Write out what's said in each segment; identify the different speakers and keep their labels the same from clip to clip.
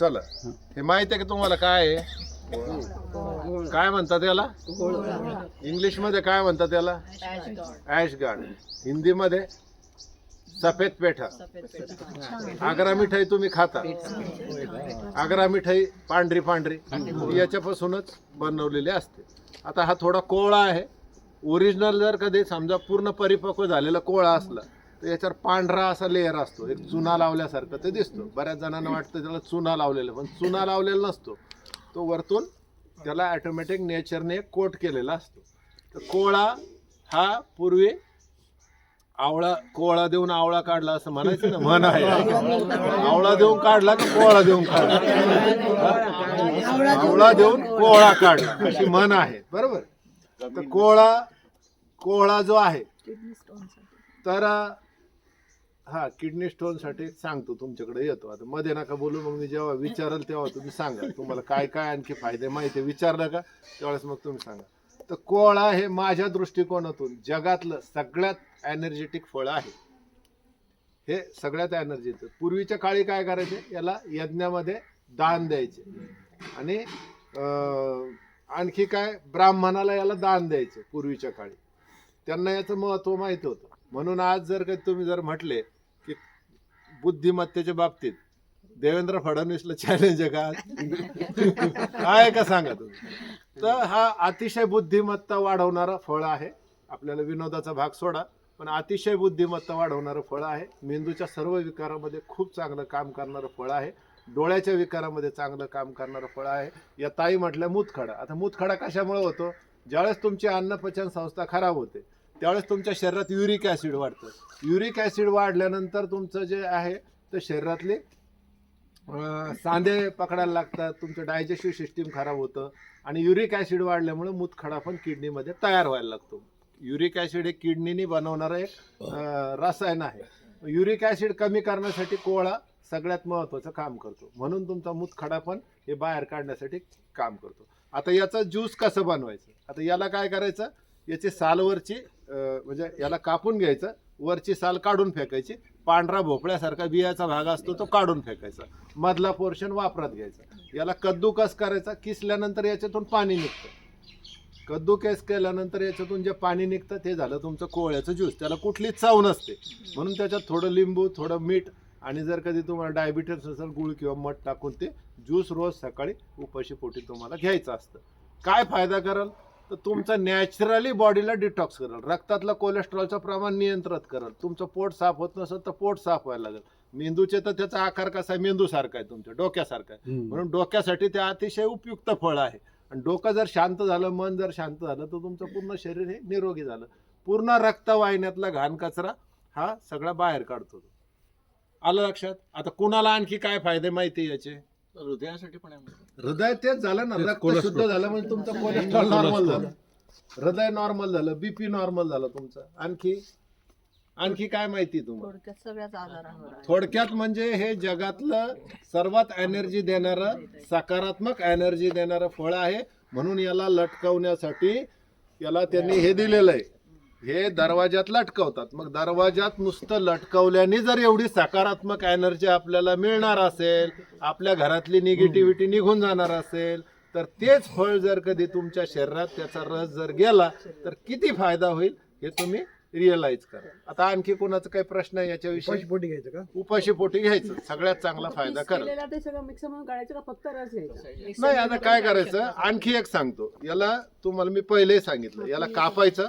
Speaker 1: चला. हे माहिती आहे का तुम्हाला काय आहे? काय म्हणतात याला? इंग्लिशमध्ये काय म्हणतात याला? ऍश गार्ड हिंदीमध्ये सफेद पेठा. आग्रा मिठाई तुम्ही खाता. आग्रा मिठाई पांढरी पांढरी. याच्यापासूनच बनवलेली असते. आता हा थोडा कोळा आहे. ओरिजिनल जर कधी समजा पूर्ण परिपक्व झालेला कोळा असला तर याच्यावर पांढरा असा लेअर असतो. एक चुना लावल्यासारखं ते दिसतो. बऱ्याच जणांना वाटतं त्याला चुना लावलेला पण चुना लावलेला नसतो. तो वरतून त्याला ॲटोमॅटिक नेचरने कोट केलेला असतो. तर कोवळा हा पूर्वी आवळा कोवळा देऊन आवळा काढला असं म्हणायचं ना. म्हण आहे. आवळा देऊन काढला की कोवळा देऊन काढला? आवळा देऊन कोवळा काढला. अशी म्हण आहे. बरोबर? तर कोवळा कोवळा जो आहे तर हा किडनी स्टोनसाठी सांगतो तुमच्याकडे येतो. आता मध्ये नका बोलू मग मी जेव्हा विचाराल तेव्हा तुम्ही सांगा. तुम्हाला काय काय आणखी फायदे माहिती विचारलं का त्यावेळेस मग तुम्ही सांगा. तर कोळा हे माझ्या दृष्टिकोनातून जगातलं सगळ्यात एनर्जेटिक फळ आहे. हे सगळ्यात एनर्जीचं पूर्वीच्या काळी काय करायचे? याला यज्ञामध्ये दान द्यायचे. आणि अं, आणखी काय? ब्राह्मणाला याला दान द्यायचे पूर्वीच्या काळी. त्यांना याचं महत्त्व माहिती होतं. म्हणून आज जर काही तुम्ही जर म्हटले बुद्धिमत्तेच्या बाबतीत. देवेंद्र फडणवीसला चॅलेंज आहे का? काय आहे का सांगा तुम्ही? तर हा अतिशय बुद्धिमत्ता वाढवणारा फळ आहे. आपल्याला विनोदाचा भाग सोडा. पण अतिशय बुद्धिमत्ता वाढवणारं फळ आहे. मेंदूच्या सर्व विकारामध्ये खूप चांगलं काम करणारं फळ आहे. डोळ्याच्या विकारामध्ये चांगलं काम करणारं फळ आहे. या ताई म्हटल्या मूतखडा. आता मूतखडा कशामुळे होतो? ज्यावेळेस तुमची अन्नपचन संस्था खराब होते त्यावेळेस तुमच्या शरीरात युरिक ॲसिड वाढतं. युरिक ॲसिड वाढल्यानंतर तुमचं जे आहे ते शरीरातले सांधे पकडायला लागतात तुमचं डायजेस्टिव्ह सिस्टीम खराब होतं आणि युरिक ॲसिड वाढल्यामुळे मूतखडा पण किडनीमध्ये तयार व्हायला लागतो. युरिक ॲसिड हे किडनीने बनवणारं एक रसायन आहे. युरिक ॲसिड कमी करण्यासाठी कोळा सगळ्यात महत्त्वाचं काम करतो. म्हणून तुमचा मूतखडा पण हे बाहेर काढण्यासाठी काम करतो. आता याचा ज्यूस कसं बनवायचं? आता याला काय करायचं? याची सालवरची म्हणजे याला कापून घ्यायचं वरची साल काढून फेकायची पांढरा भोपळ्यासारखा बियाचा भाग असतो तो काढून फेकायचा मधला पोर्शन वापरात घ्यायचा. याला कद्दूकस करायचा किसल्यानंतर याच्यातून पाणी निघतं. कद्दूकस केल्यानंतर याच्यातून जे पाणी निघतं ते झालं तुमचं कोवळ्याचं ज्यूस त्याला कुठलीच चव नसते. म्हणून त्याच्यात थोडं लिंबू थोडं मीठ आणि जर कधी तुम्हाला डायबिटीस असेल गुळ किंवा मध टाकून ते ज्यूस रोज सकाळी उपाशी पोटी तुम्हाला घ्यायचं असतं. काय फायदा कराल? तर तुमचं नॅचरली बॉडीला डिटॉक्स करेल. रक्तातलं कोलेस्ट्रॉलचं प्रमाण नियंत्रित करेल. तुमचं पोट साफ होत नसेल तर पोट साफ व्हायला लागेल. मेंदूचे तर त्याचा आकार कसा आहे? मेंदूसारखा आहे तुमच्या डोक्यासारखा आहे. म्हणून डोक्यासाठी ते अतिशय उपयुक्त फळ आहे. आणि डोकं जर शांत झालं मन जर शांत झालं तर तुमचं पूर्ण शरीर हे निरोगी झालं. पूर्ण रक्तवाहिन्यातला घाण कचरा हा सगळा बाहेर काढतो. आलं लक्षात? आता कुणाला आणखी काय फायदे माहिती याचे?
Speaker 2: हृदयासाठी पण आहे.
Speaker 1: हृदय तेच झालं ना रक्त. शुद्ध झालं म्हणजे तुमचं कोलेस्ट्रॉल नॉर्मल झालं हृदय नॉर्मल झालं बीपी नॉर्मल झालं तुमचं आणखी आणखी काय माहिती तुम्हाला
Speaker 3: थोडक्यात सगळ्याच आजारांवर आहे.
Speaker 1: थोडक्यात म्हणजे हे जगातलं सर्वात एनर्जी देणारं सकारात्मक एनर्जी देणारं फळ आहे म्हणून याला लटकवण्यासाठी याला त्यांनी हे दिलेलं आहे हे दरवाजात लटकवतात. मग दरवाजात नुसतं लटकवल्याने जर एवढी सकारात्मक एनर्जी आपल्याला मिळणार असेल आपल्या घरातली निगेटिव्हिटी निघून जाणार असेल तर तेच फळ जर कधी तुमच्या शरीरात त्याचा रस जर गेला तर किती फायदा होईल हे तुम्ही रिअलाइज करा. आता आणखी कोणाचा काही प्रश्न आहे याच्याविषयी?
Speaker 4: पोटी घ्यायचं का?
Speaker 1: उपाशी पोटी घ्यायचं. सगळ्यात चांगला फायदा करा.
Speaker 5: केलेला ते सगळं मिक्स म्हणून काढायचं का? फक्त रस घ्यायचा?
Speaker 1: नाही आता काय करायचं? आणखी एक सांगतो. याला तुम्हाला मी पहिले सांगितलं. याला कापायचं.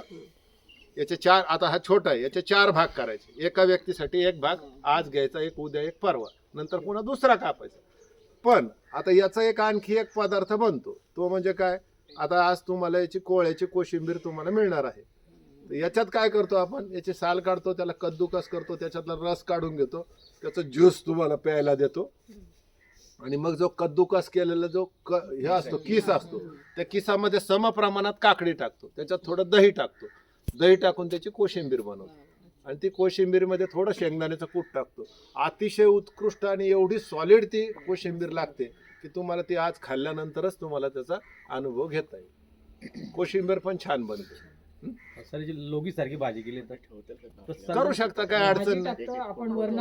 Speaker 1: याचे चार आता हा छोटा आहे याचे चार भाग करायचे. एका व्यक्तीसाठी एक भाग आज घ्यायचा एक उद्या एक परवा. नंतर पुन्हा दुसरा कापायचा. पण आता याचा एक आणखी एक पदार्थ बनतो. तो म्हणजे काय? आता आज तुम्हाला याची कोळ्याची कोशिंबीर तुम्हाला मिळणार आहे. तर याच्यात काय करतो आपण? याची साल काढतो त्याला कद्दूकस करतो त्याच्यातला रस काढून घेतो. त्याचा ज्यूस तुम्हाला प्यायला देतो. आणि मग जो कद्दूकस केलेला जो क हे असतो किस असतो त्या किसामध्ये सम प्रमाणात काकडी टाकतो. त्याच्यात थोडं दही टाकतो. दही टाकून त्याची कोशिंबीर बनवतो. आणि ती कोशिंबीरमध्ये थोडं शेंगदाण्याचं कूट टाकतो. अतिशय उत्कृष्ट आणि एवढी सॉलिड ती कोशिंबीर लागते की तुम्हाला ती आज खाल्ल्यानंतरच तुम्हाला त्याचा अनुभव घेता येईल. कोशिंबीर पण छान बनते.
Speaker 4: सर जी लोगी सारखी भाजी केली तर ठेवते
Speaker 1: करू शकता काय अडचण नाही.
Speaker 5: टाकतो आपण वरण